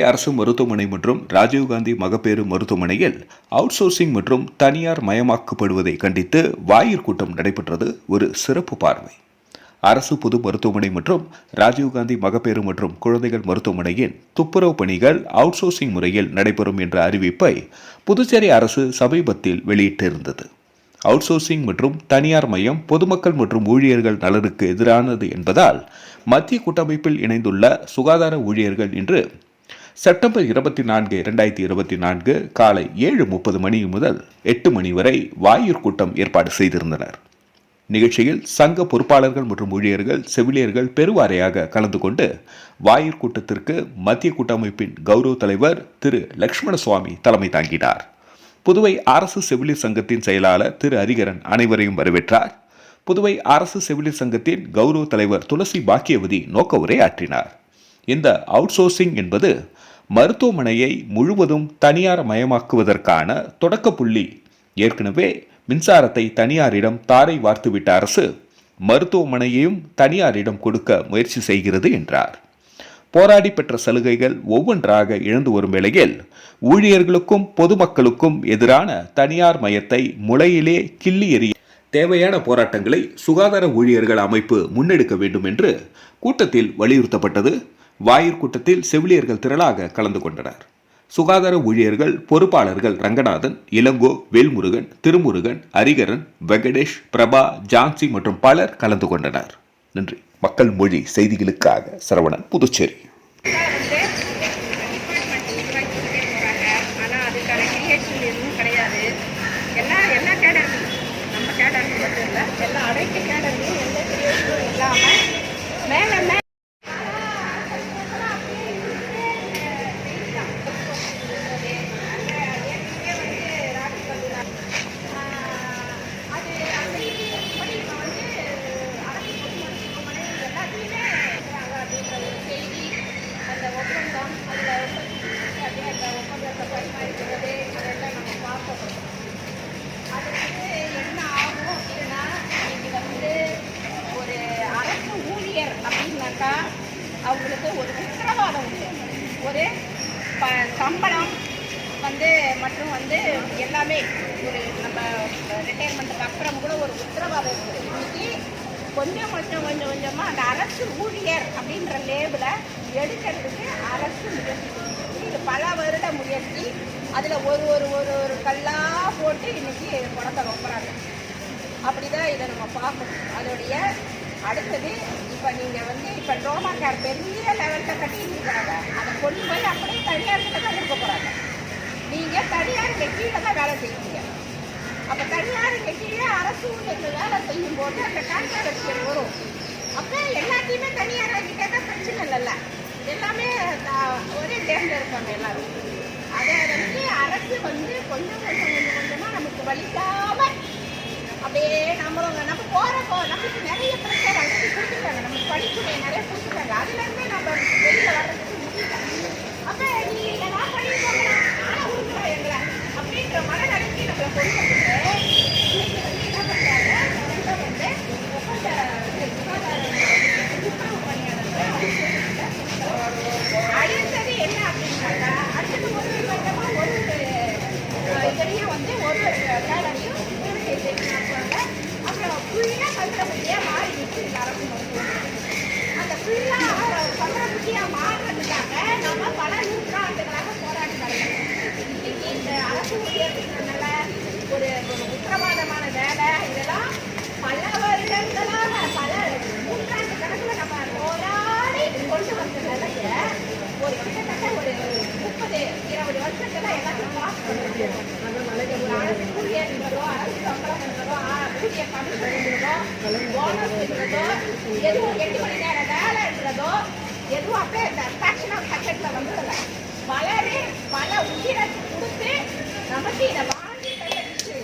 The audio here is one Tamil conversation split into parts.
மதுரை அரசு மருத்துவமனை மற்றும் ராஜீவ்காந்தி மகப்பேறு மருத்துவமனையில் அவுட் சோர்சிங் மற்றும் தனியார் மயமாக்கப்படுவதை கண்டித்து வாயிற் கூட்டம் நடைபெற்றது ஒரு சிறப்பு பார்வை. அரசு பொது மருத்துவமனை மற்றும் ராஜீவ்காந்தி மகப்பேறு மற்றும் குழந்தைகள் மருத்துவமனையின் துப்புரவு பணிகள் அவுட் சோர்சிங் முறையில் நடைபெறும் என்ற அறிவிப்பை புதுச்சேரி அரசு சமீபத்தில் வெளியிட்டிருந்தது. அவுட் சோர்சிங் மற்றும் தனியார் மையம் பொதுமக்கள் மற்றும் ஊழியர்கள் நலனுக்கு எதிரானது என்பதால் மத்திய கூட்டமைப்பில் இணைந்துள்ள சுகாதார ஊழியர்கள் இன்று செப்டம்பர் இருபத்தி நான்கு இரண்டாயிரத்தி இருபத்தி நான்கு காலை ஏழு முப்பது மணி முதல் எட்டு மணி வரை வாயூர் கூட்டம் ஏற்பாடு செய்திருந்தனர். நிகழ்ச்சியில் சங்க பொறுப்பாளர்கள் மற்றும் ஊழியர்கள் செவிலியர்கள் பெருவாரையாக கலந்து கொண்டு வாயிற் கூட்டத்திற்கு மத்திய கூட்டமைப்பின் கௌரவ தலைவர் திரு லக்ஷ்மண சுவாமி தலைமை தாங்கினார். புதுவை அரசு செவிலியர் சங்கத்தின் செயலாளர் திரு ஹரிகரன் அனைவரையும் வரவேற்றார். புதுவை அரசு செவிலியர் சங்கத்தின் கௌரவ தலைவர் துளசி பாக்கியவதி நோக்க உரையாற்றினார். இந்த அவுட் சோர்சிங் என்பது மருத்துவமனையை முழுவதும் தனியார் மயமாக்குவதற்கான தொடக்க புள்ளி. ஏற்கனவே மின்சாரத்தை தனியாரிடம் தாரை வார்த்துவிட்ட அரசு மருத்துவமனையையும் தனியாரிடம் கொடுக்க முயற்சி செய்கிறது என்றார். போராடி பெற்ற சலுகைகள் ஒவ்வொன்றாக இழந்து வரும் வேளையில் ஊழியர்களுக்கும் பொதுமக்களுக்கும் எதிரான தனியார் மயத்தை முளையிலே கிள்ளி எறிய தேவையான போராட்டங்களை சுகாதார ஊழியர்கள் அமைப்பு முன்னெடுக்க வேண்டும் என்று கூட்டத்தில் வலியுறுத்தப்பட்டது. வாயிற் கூட்டத்தில் செவிலியர்கள் திரளாக கலந்து கொண்டனர். சுகாதார ஊழியர்கள் பொறுப்பாளர்கள் ரங்கநாதன் இளங்கோ வேல்முருகன் திருமுருகன் ஹரிகரன் வெங்கடேஷ் பிரபா ஜான்சி மற்றும் பலர் கலந்து கொண்டனர். நன்றி. மக்கள் மொழி செய்திகளுக்காக சரவணன் புதுச்சேரி. கிடையாது எல்லாம் எல்லா கேடர்லையும் நம்ம கேடர் மட்டும் இல்லை கேடர்லையும் எந்த கிரியேஷனும் இல்லாமல் மேலே மேலே அது அப்படி இப்படி இப்போ வந்து அரசு பொது மருத்துவமனை எல்லாத்தையுமே இருக்கிறாங்க அப்படின்ற ஒரு செய்தி அந்த ஒப்பந்தம் அதில் அப்படியே அந்த ஒப்பந்தத்தை பரிமாறிக்கிறது அதெல்லாம் நம்ம பார்க்கணும் அது வந்து என்ன ஆகும் அப்படின்னா இதில் வந்து ஒரு அரசு ஊழியர் அப்படின்னாக்கா அவங்களுக்கு ஒரு உத்தரவாதம் உண்டு ஒரு ப சம்பளம் வந்து மற்றும் வந்து எல்லாமே ஒரு நம்ம ரிட்டையர்மெண்ட்டுக்கு அப்புறம் கூட ஒரு உத்தரவாதம் இருக்குது. இன்னைக்கு கொஞ்சம் கொஞ்சம் கொஞ்சம் கொஞ்சமாக அந்த அரசு ஊழியர் அப்படின்ற லேபிளை எடுக்கிறதுக்கு அரசு முயற்சி இது பல வருட முயற்சி. அதில் ஒரு ஒரு ஒரு ஒரு கல்லாக போட்டு இன்னைக்கு குடத்தை ரொம்புறாங்க அப்படிதான் இதை நம்ம பார்க்கணும். அதோடைய அடுத்தது இப்போ நீங்கள் வந்து இப்போ ட்ரோமா கேர் பெரிய லெவலில் கட்டிட்டு இருக்கிறாங்க அதை கொண்டு போய் அப்படியே தனியார்கிட்ட தான் கொடுக்க போகிறாங்க நீங்கள் தனியார் கட்சியில் தான் வேலை செய்வீங்க. அப்போ தனியார் கீழே அரசு ஊழியர்கள் வேலை செய்யும் போது அந்த கான்ட்ராக்டர் வரும். அப்போ எல்லாத்தையுமே தனியார் கிட்டே தான் பிரச்சனை இல்லைல்ல. எல்லாமே ஒரே டேமில் இருக்காங்க எல்லாரும். அதை வந்து அரசு வந்து கொஞ்சம் கொஞ்சம் கொஞ்சம் கொஞ்சமாக நமக்கு வலிக்காம அப்படியே நம்மளவங்க நம்ம போகிறப்போ நமக்கு நிறைய பிரச்சனை வந்து கொடுத்துருக்காங்க நமக்கு படிப்புமை நிறைய கொடுத்துருக்காங்க அதுலேருந்தே நம்ம வெளியில் வர்றதுக்கு முடியல. அப்போ நீங்கள் நான் பண்ணி அப்படின்ற மனநிலைக்கு நம்மளை கொண்டு வந்துட்டு இன்னைக்கு வந்து என்ன பண்ணுறாங்க வந்து வந்து ஒப்பந்த இது சுகாதார துப்புரவு பணியாளர்கள் அடுத்தது என்ன அப்படின்னாக்கா அடுத்தது ஒரு ஒரு வருடமா ஒரு ஒரு அஹ், இதுலயும் வந்து ஒரு ஒரு கேலரியும் பூர்த்தி செய்யறாங்க அப்புறம் ஃபுல்லாக பத்திரப்பட்டியா மாறிடுச்சு இந்த அரசு மருத்துவமனை அந்த ஃபுல்லாக பத்திரப்பட்டியா மாறுறதுக்காக நம்ம பல நூற்றாண்டுகளாக போராடி வரணும் இன்னைக்கு இந்த அரசு ஊழியர்கள்னால ஒரு ஒரு உத்தரவாதமான வேலை இதெல்லாம் பல வருடங்களாக பல நூற்றாண்டு கணக்கில் நம்ம போராடி கொண்டு வந்த நிலைய ஒரு கிட்டத்தட்ட ஒரு முப்பது இருபது வருஷத்துல எல்லாத்தையும் பாஸ் பண்ணிருக்கோம் ஒரு அரசு ஊழியர் என்பதோ அரசு சம்பளம் என்பதோ ஆ- ஊதிய கமிஷன் என்பதோ போனஸ் என்பதோ எதுவும் எட்டு மணி நேர வேலைன்றதோ எதுவும் அப்படியே இந்த ஃபேக்ஷன் ஆஃப் பட்ஜெட்ல வந்துடல பலரு பல உயிரை கொடுத்து நமக்கு இதை வாங்கி கையில விட்டு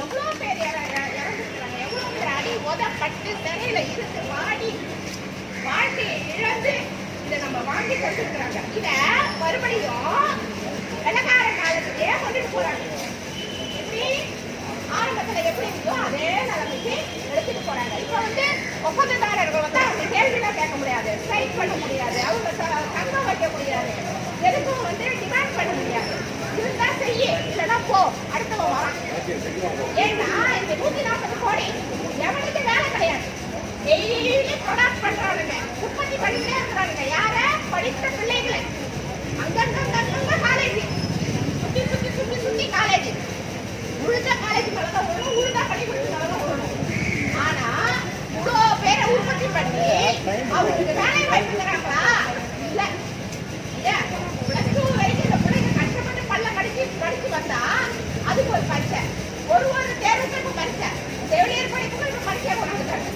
எவ்வளோ பேர் இற- இற- இறந்துருக்காங்க எவ்வளோ பேர் அடி உதப்பட்டு சிறையில இருந்து வாடி வாழ்க்கையை இழந்து இதை நம்ம வாங்கி தந்துருக்குறாங்க இதை மறுபடியும் வெள்ளக்கார காலத்திலே கொண்டுட்டு போறாங்க எப்படி ஆரம்பத்துல எப்படி இருந்தோ அதே நிலைமைக்கு எடுத்துட்டு போறாங்க இப்போ வந்து ஒப்பந்ததாரர்கள் வந்து அவங்க கேள்விலாம் கேட்க முடியாது ஸ்ட்ரைக் பண்ண முடியாது அவங்க த- தங்க வைக்க முடியாது போ அடுத்தவன் வரான் ஏன்னா இந்த நூத்தி நாற்பது கோடி எவனுக்கு வேலை கிடையாது. டெய்லி ப்ரொடக்ட் பண்றானுங்க. உற்பத்தி பண்ணிட்டே இருக்கிறானுங்க. யார? படித்த பிள்ளைகளை. அங்கங்க காலேஜ் சுத்தி சுத்தி சுத்தி சுத்தி காலேஜ் உழுதா காலேஜ் மேலதான் வரணும் உழுதா பள்ளிக்கூடத்து மேலதான் வரணும் ஆனா இவ்வளோ பேரை உற்பத்தி பண்ணி அவங்களுக்கு வேலை வாய்ப்பு தராங்களா இல்ல இல்ல பிளஸ் டூ வரைக்கும் இந்த பிள்ளைங்க கஷ்டப்பட்டு பல்ல கடிச்சு படிச்சு வந்தா அதுக்கு ஒரு பரீட்சை ஒரு ஒரு தேர்வுக்கும் பரீட்சை செவிலியர் படிப்புக்கும் இப்ப பரீட்சை கொண்டாந்துட்டாங்க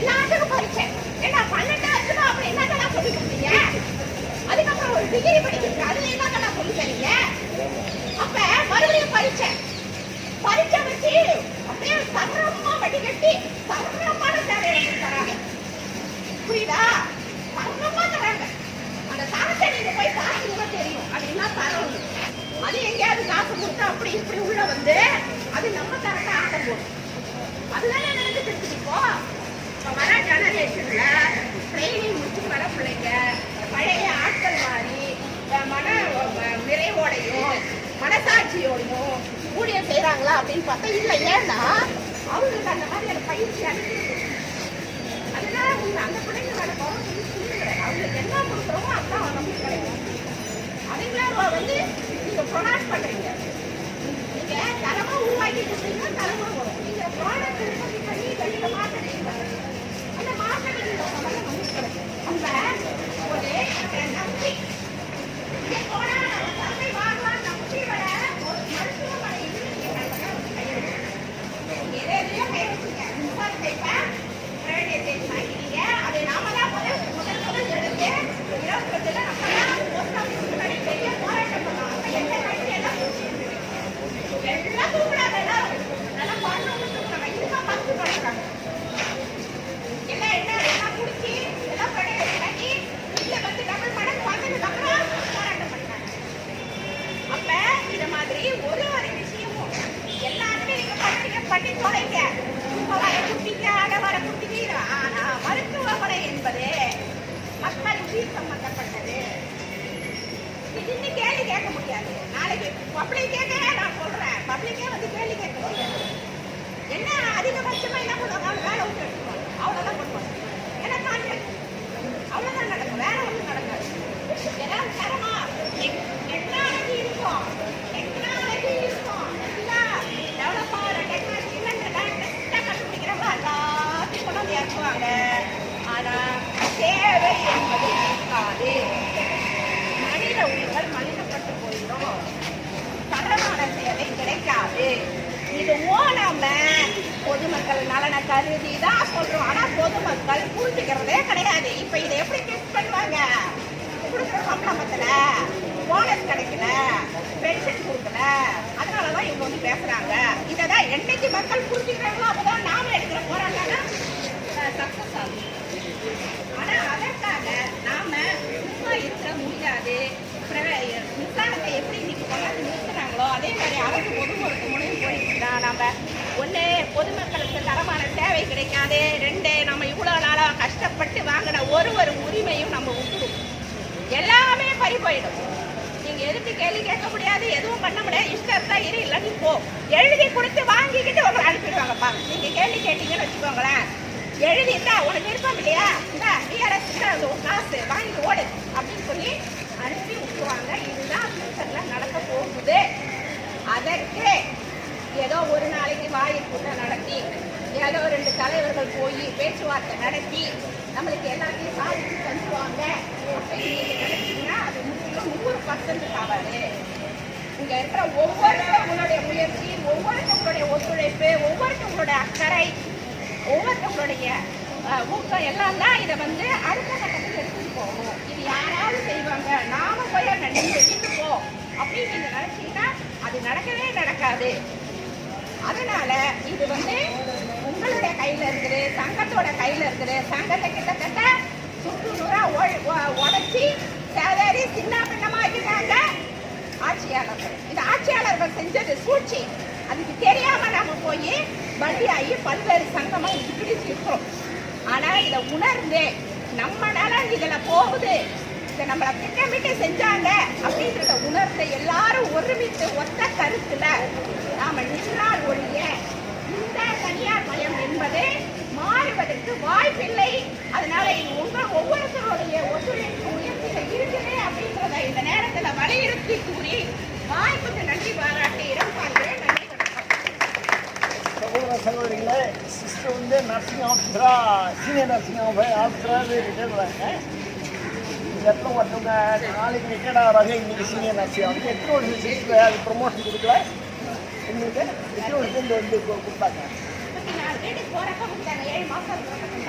எல்லாத்துக்கும் பரீட்சை ஏன்னா பன்னெண்டாச்சுமா அப்படி என்னங்கெல்லாம் சொல்லி கொடுத்தீங்க அதுக்கப்புறம் ஒரு டிகிரி படிக்கிறது அதுல என்னங்கெல்லாம் சொல்லி தரீங்க அப்ப மறுபடியும் பரீட்சை பரீட்சை வச்சு அப்படியே சரமா வடிகட்டி சரமான சேவையை தராங்க புரியுதா சரமா தராங்க அந்த தரத்தை நீங்க போய் பார்த்தீங்கன்னா தெரியும் அது என்ன தரம் அது எங்கேயாவது காசு கொடுத்து அப்படி இப்படி உள்ள வந்து அது நம்ம தரத்தை ஆட்டம் போடும் அதுதானே நடந்துட்டு இருக்குது இப்போ இப்போ வர ஜெனரேஷன்ல ட்ரைனிங் முடிச்சுட்டு வர பிள்ளைங்க பழைய ஆட்கள் மாதிரி அஹ், மன அஹ், நிறைவோடையும் மனசாட்சியோடையும் ஊழியம் செய்றாங்களா அப்படின்னு பார்த்தா இல்லை ஏன்னா பிள்ளைங்களை பயிற்சி அளிக்கிறது அதனால உங்களுக்கு அந்த பிள்ளைங்க மேல கவனம் செலுத்தி கிடையாது அவங்களுக்கு என்ன கொடுக்குறோமோ அதான் நமக்கு கிடைக்கும். அதுங்களா வந்து நீங்கள் ப்ரொடக்ட் பண்ணுறீங்க நீங்கள் தரமாக உருவாக்கி கொடுத்தீங்கன்னா தரமாக வரும். நீங்கள் ப்ராடக்ட் உற்பத்தி பண்ணி வெளியில மார்க்கெட்டிங் அந்த மார்க்கெட்டிங் சம்பந்தம் நமக்கு கிடைக்கும் அந்த ஒரு நம்பி இங்க போனா நம்ம தரத்தை வாங்கலாம் நம்பி வர ஒரு மருத்துவமனையில் நீங்க கண்டிப்பா வந்து கையெழுத்து எதையோ கை வச்சுங்க இன்ஃபார்ம் பேப்பர் பிரைவேடைசேஷன் ஆக்கிட்டீங்க அதை நாம தான் முதல் முதல் முதல் எடுத்து இருபத்தஞ்சுல நம்ம தான் போஸ்ட் ஆஃபீஸ் முன்னாடி பெரிய போராட்டம் பண்ணோம் அப்ப எந்த கட்சி எல்லாம் எல்லாம் தூக்குறாங்க எல்லாரும் நல்லா பண்ணவங்க தூக்குறாங்க இதுதான் பத்து பண்றாங்க எல்லாம் என்ன எல்லாம் குடிச்சு எல்லாம் பிரைவேடைஸ் பண்ணி இல்ல வந்து டபுள் மடங்கு வாங்கினதுக்கு அப்புறம் போராட்டம் பண்றாங்க அப்ப இந்த மாதிரி ஒரு ஒரு விஷயமும் எல்லாருமே நீங்க பண்ணீங்க பண்ணி தொலைங்க இப்ப வர குட்டிங்க அட வர குட்டிங்க ஆனா மருத்துவமனை என்பது மக்கள் உயிர் சம்பந்தப்பட்டது இது இன்னும் கேள்வி கேட்க முடியாது நாளைக்கு பப்ளிக் கேட்க நான் சொல்றேன் பப்ளிக்கே வந்து கேள்வி கேட்க முடியாது என்ன அதிகபட்சமா என்ன பண்ணுவாங்க வேலை விட்டு எடுத்துருவாங்க அவ்வளவுதான் பண்ணுவாங்க ஏன்னா கான்ட்ராக்ட் அவ்வளவுதான் நடக்கும் வேற ஒன்றும் நடக்காது ஏதாவது தரமா டெக்னாலஜி இருக்கும் டெக்னாலஜி இருக்கும் எல்லாம் டெவலப் ஆகிற டெக்னாலஜி இல்லைன்றதான் டெஸ்ட்டாக கண்டுபிடிக்கிறவங்க எல்லாத்தையும் கொண்டு வந்து இறக்குவாங்க ஆனா தேவை என்பது இருக்காது மனித உயிர்கள் மனிதப்பட்டு போயிடும் தரமான சேவை கிடைக்காது இதுவும் நம்ம பொதுமக்கள் நலனை கருதி தான் சொல்றோம் ஆனா பொதுமக்கள் புரிஞ்சுக்கிறதே கிடையாது இப்ப இதை எப்படி டெஸ்ட் பண்ணுவாங்க கொடுக்குற சம்பளம் போனஸ் கிடைக்கல பென்ஷன் கொடுக்கல அதனாலதான் இவங்க வந்து பேசுறாங்க. இததான் என்னைக்கு மக்கள் புரிஞ்சுக்கிறாங்களோ அப்பதான் நாம எடுக்கிற போராட்டம் சக்சஸ் ஆகும். ஆனா அதற்காக நாம சும்மா இருக்க முடியாது. பிற- மின்சாரத்தை எப்படி இன்னைக்கு கொண்டாந்து நிறுத்துறாங்களோ அதே மாதிரி அரசு பொது மருத்துவமனையும் போயிட்டுனா நம்ம ஒண்ணு பொதுமக்களுக்கு தரமான சேவை கிடைக்காது ரெண்டு நம்ம இவ்வளவு நாளா கஷ்டப்பட்டு வாங்கின ஒரு ஒரு உரிமை எல்லாமே போயிடும். நீங்க எதுக்கு கேள்வி கேட்க முடியாது எதுவும் பண்ண முடியாது. இஷ்டம் இருந்தா இரு இல்ல நீ போ. எழுதி கொடுத்து வாங்கிக்கிட்டு உங்களை அனுப்பிடுவாங்கப்பா. நீங்க கேள்வி கேட்டீங்கன்னு வச்சுக்கோங்களேன். எழுதி இருந்தா உனக்கு விருப்பம் இல்லையா? இந்த டிஆர்எஸ் காசு வாங்கி ஓடு அப்படின்னு சொல்லி அனுப்பி விட்டுருவாங்க. இதுதான் ஃபியூச்சர்ல நடக்க போகுது. அதற்கு ஏதோ ஒரு நாளைக்கு வாயில் கூட்டம் நடத்தி ஏதோ ரெண்டு தலைவர்கள் போய் பேச்சுவார்த்தை நடத்தி நம்மளுக்கு எல்லாத்தையும் சாதிச்சு தந்துருவாங்க. அப்படின்னு நூறு பர்சன்ட் ஆகாது இங்க இருக்கிற ஒவ்வொருத்தவங்களுடைய முயற்சி ஒவ்வொருத்தவங்களுடைய ஒத்துழைப்பு ஒவ்வொருத்தவங்களுடைய அக்கறை ஒவ்வொருத்தவங்களுடைய ஊக்கம் எல்லாம் தான் இதை வந்து அடுத்த கட்டத்துக்கு எடுத்துட்டு போகும் இது யாராவது செய்வாங்க நாம போய் அதை நின்று போ அப்படின்னு நீங்க நினைச்சீங்கன்னா அது நடக்கவே நடக்காது. அதனால இது வந்து உங்களுடைய கையில இருக்குது சங்கத்தோட கையில இருக்குது. சங்கத்தை கிட்டத்தட்ட சுற்று நூறா உடச்சி சேதாரி சின்ன பின்னமாக்கிட்டாங்க ஆட்சியாளர்கள். இது ஆட்சியாளர்கள் செஞ்சது சூழ்ச்சி. அதுக்கு தெரியாம நாம போய் பலியாகி பல்வேறு சங்கமா இப்படி இருக்கிறோம். ஆனா இதை உணர்ந்து நம்மளால இதில் இதுல போகுது. இதை நம்மளை திட்டமிட்டு செஞ்சாங்க அப்படின்றத உணர்ந்த எல்லாரும் ஒருமித்து ஒத்த கருத்துல நாம நின்றால் ஒழிய இந்த தனியார் மயம் என்பது மாறுவதற்கு வாய்ப்பில்லை அதனால இது உங்க ஒவ்வொருத்தருடைய ஒத்துழைப்பு முயற்சிகள் இருக்குது அப்படின்றத இந்த நேரத்துல வலியுறுத்தி கூறி வாய்ப்புக்கு நன்றி பாராட்டி இடம் பார்க்கிறேன் நன்றி வணக்கம் சகோதர சகோதரிகளே சிஸ்டர் வந்து நர்சிங் ஆஃபீஸரா சீனியர் நர்சிங் ஆஃபீஸராக ரிட்டையர்றாங்க இந்த இடத்துல ஒருத்தவங்க நாளைக்கு ரிட்டையர்ட் ஆகிறாங்க இன்னைக்கு சீனியர் நர்சிங் அவங்க எட்டு வருஷம் சீட்டில் அது ப்ரொமோஷன் கொடுக்கல எங்களுக்கு எட்டு வருஷம் இந்த வந்து கு- கொடுத்தாங்க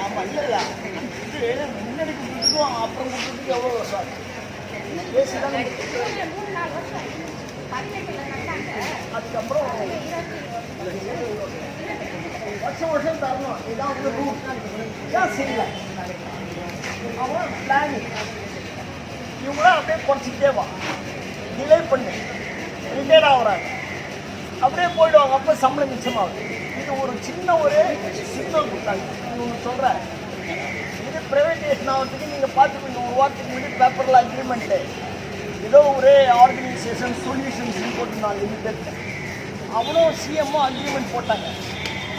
ஆமாம் இல்லை இல்லை முன்னாடி கொடுத்துருக்கோம் அப்புறம் கொடுத்துருக்கு எவ்வளோ வருஷம் பேசி தானே அதுக்கப்புறம் வருஷம் வருஷம் தரணும் இதான் வந்து ரூல் ஏன் செய்யல அவன் பிளானிங் இவங்களாம் அப்படியே குறைச்சிக்கிட்டே வா டிலே பண்ணு ரிட்டையர்ட் ஆகுறாங்க அப்படியே போயிடுவாங்க அப்போ சம்பளம் மிச்சமாகுது இது ஒரு சின்ன ஒரு சிக்னல் கொடுத்தாங்க ஒன்று சொல்கிறேன் இது ப்ரைவேட்டேஷன் ஆகிறதுக்கு நீங்கள் பார்த்துக்கோங்க ஒரு வாரத்துக்கு முன்னாடி பேப்பரில் அக்ரிமெண்ட்டு ஏதோ ஒரே ஆர்கனைசேஷன் சொல்யூஷன்ஸ் போட்டுருந்தாங்க லிமிடெட் அவனும் சிஎம்மும் அக்ரிமெண்ட் போட்டாங்க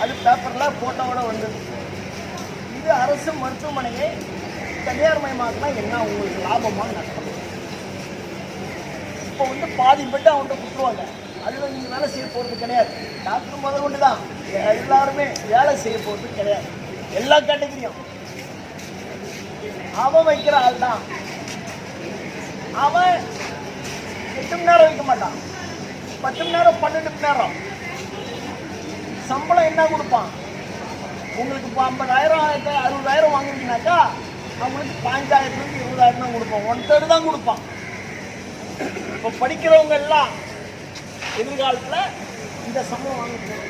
அது பேப்பரில் ஃபோட்டோவோட வந்தது. இது அரசு மருத்துவமனையை தனியார் மயமாக்கினா என்ன? உங்களுக்கு லாபமாக நஷ்டம்? இப்போ வந்து பாதி பெட்டு அவன்கிட்ட கொடுத்துருவாங்க. அதில் நீங்கள் வேலை செய்ய போகிறது கிடையாது. டாக்டர் முதல் கொண்டு தான். எல்லாருமே வேலை செய்ய போகிறது கிடையாது. எல்லா கேட்டகரியும் அவன் வைக்கிற ஆள் தான். அவன் எட்டு மணி நேரம் வைக்க மாட்டான். பத்து மணி நேரம் பன்னெண்டு மணி நேரம். சம்பளம் என்ன கொடுப்பான்? உங்களுக்கு இப்போ ஐம்பதாயிரம் ஆயிரத்தி அறுபதாயிரம் வாங்குறீங்கனாக்கா அவங்களுக்கு பாஞ்சாயிரத்துலேருந்து இருபதாயிரம் தான் கொடுப்பான். ஒன் தேர்ட் தான் கொடுப்பான். இப்போ படிக்கிறவங்க எல்லாம் எதிர்காலத்தில் இந்த சம்பளம் வாங்க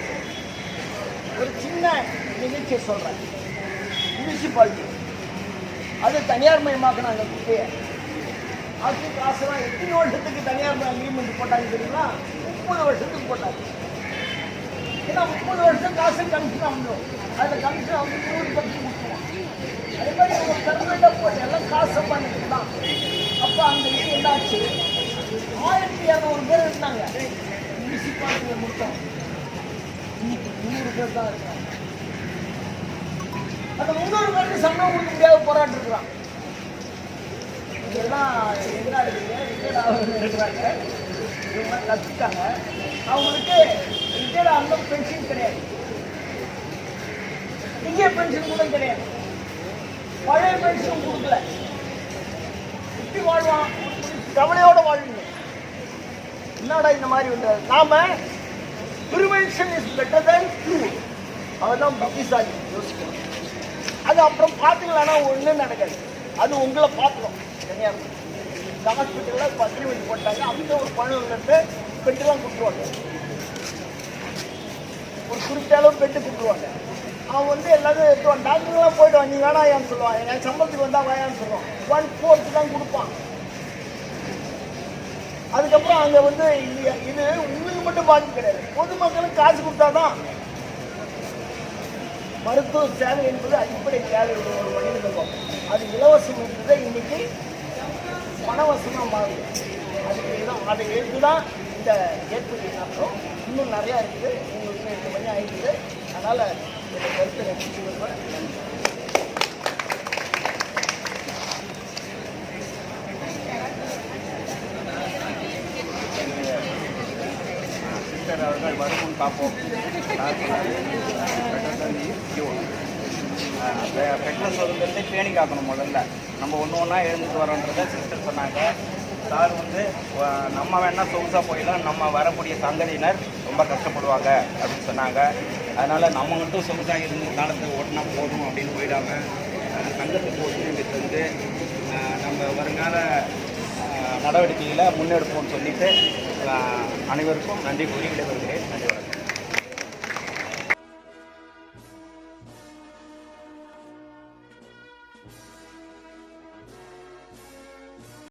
ஒரு சின்ன நிகழ்ச்சியை சொல்கிறேன் முனிசிபாலிட்டி அது தனியார் மயமாக்குனாங்க குப்பையை அது காசுலாம் எத்தனை வருஷத்துக்கு தனியார் அக்ரிமெண்ட் போட்டாங்க தெரியுங்களா? முப்பது வருஷத்துக்கு போட்டாங்க. ஏன்னா முப்பது வருஷம் காசு கமிஷன் வந்துடும் அதில் கமிஷன் வந்து நூறு பர்சன்ட் கொடுத்துருவோம் அதே மாதிரி நம்ம பெர்மனெண்ட்டாக போட்டு எல்லாம் காசு பண்ணிக்கலாம் அப்போ அந்த இது என்னாச்சு? ஆயிரத்தி இரநூறு பேர் இருந்தாங்க. முனிசிபாலிட்டியில் முடித்தோம் இன்னைக்கு முந்நூறு பேர் தான் இருக்காங்க. அந்த முந்நூறு பேருக்கு சம்பளம் கொடுக்க முடியாத போராட்டம் இருக்கிறான் இதெல்லாம் என்ன இருக்குது ரிட்டையர்ட் இருக்கிறாங்க இவங்க கற்றுக்காங்க அவங்களுக்கு ரிட்டையர்ட் அந்த பென்ஷன் கிடையாது. இங்கே பென்ஷன் கூட கிடையாது. பழைய பென்ஷன் கொடுக்கல. இப்படி வாழ்வான் கவலையோட வாழ்வீங்க என்னடா இந்த மாதிரி வந்து நாம prevention is better than cure அதுதான் புத்திசாலி யோசிக்கணும். அது அப்புறம் பார்த்துக்கலாம்னா ஒன்றும் நடக்காது. அது உங்களை பார்க்கணும். தனியார் இந்த ஹாஸ்பிட்டலில் இப்போ அக்ரிமெண்ட் போட்டாங்க. அந்த ஒரு பணம் வந்து பெட்டுலாம் கொடுத்துருவாங்க. ஒரு குறிப்பிட்ட அளவு பெட்டு கொடுத்துருவாங்க அவன் வந்து எல்லாரும் எடுத்துவான் டாக்டர்லாம் போயிட்டு நீ வேணாயான்னு சொல்லுவான் என் சம்பளத்துக்கு வந்தால் வாயான்னு சொல்லுவான். ஒன் ஃபோர்த்து தான் கொடுப்பான். அதுக்கப்புறம் அங்கே வந்து இது உங்களுக்கு மட்டும் பாதிப்பு கிடையாது. பொதுமக்களுக்கு காசு கொடுத்தாதான் மருத்துவ சேவை என்பது அடிப்படை தேவை ஒரு மனிதனுக்கும் அது இலவசம் என்பதை இன்னைக்கு பணவசமாக மாறுது. அதுக்கு தான் அதை எடுத்து தான் இந்த ஏற்புரை நடத்தும் இன்னும் நிறையா இருக்குது. உங்களுக்கு எட்டு மணி ஆகிடுது அதனால் இந்த கருத்தை ரசிச்சு வருவேன் நன்றி சிஸ்டர் அவர்கள் வருமுன் காப்போம் பெட்ரோல் சுதந்திரத்தை பேணி காக்கணும் முதல்ல நம்ம ஒன்று ஒன்றா எழுந்துட்டு வரோன்றதை சிஸ்டர் சொன்னாங்க சார் வந்து நம்ம வேணால் சொகுசாக போயிடலாம். நம்ம வரக்கூடிய சங்கதியினர் ரொம்ப கஷ்டப்படுவாங்க அப்படின்னு சொன்னாங்க. அதனால் நம்ம மட்டும் சொகுசாக இருந்து காலத்தை ஓட்டினா போதும் அப்படின்னு போயிடாம சங்கத்துக்கு ஒத்துழைப்பு வந்து நம்ம வருங்கால நடவடிக்கைகளை முன்னெடுப்போம்னு சொல்லிட்டு அனைவருக்கும் நன்றி கூறி விடைபெறுகிறேன். நன்றி